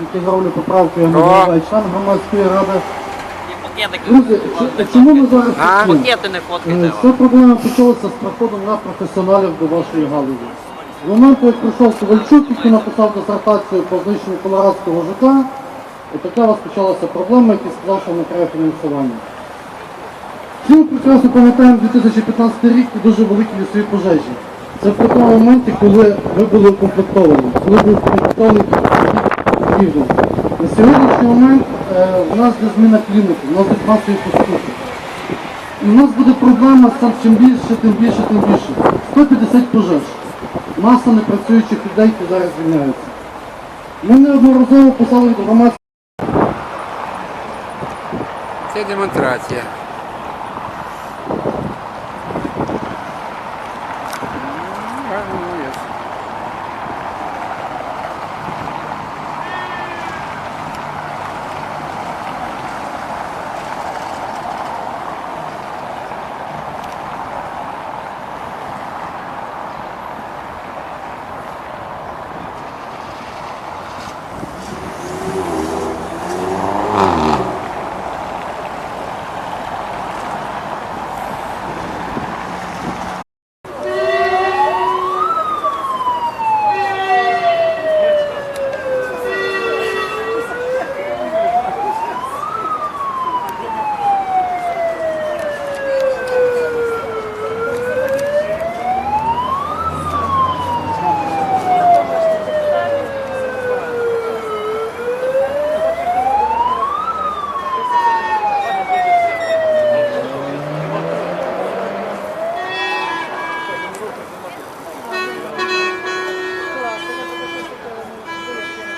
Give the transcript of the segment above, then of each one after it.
які зроблю поправку, я не знаю, член громадської ради. Друзі, чому ми зараз А? тут? пакети не фоткайте. Ця проблема почалася з приходом на професіоналів до вашої галузі. З моменту, як прийшов Ковальчук, який написав дисертацію по знищенню Колорадського і така у вас почалася проблема, який сказав, що не треба фінансування. Всі ми прекрасно пам'ятаємо 2015 рік і дуже великі лісові пожежі. Це в тому моменті, коли ви були укомплектовані, коли був укомплектований південь. На сьогоднішній момент е, в нас йде зміна клімату, в нас йде масові поступи. І у нас буде проблема цим чим більше, тим більше, тим більше. 150 пожеж. Маса непрацюючих людей, які зараз звільняються. Ми неодноразово писали від громадських Це демонстрація.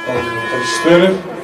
Там чотири.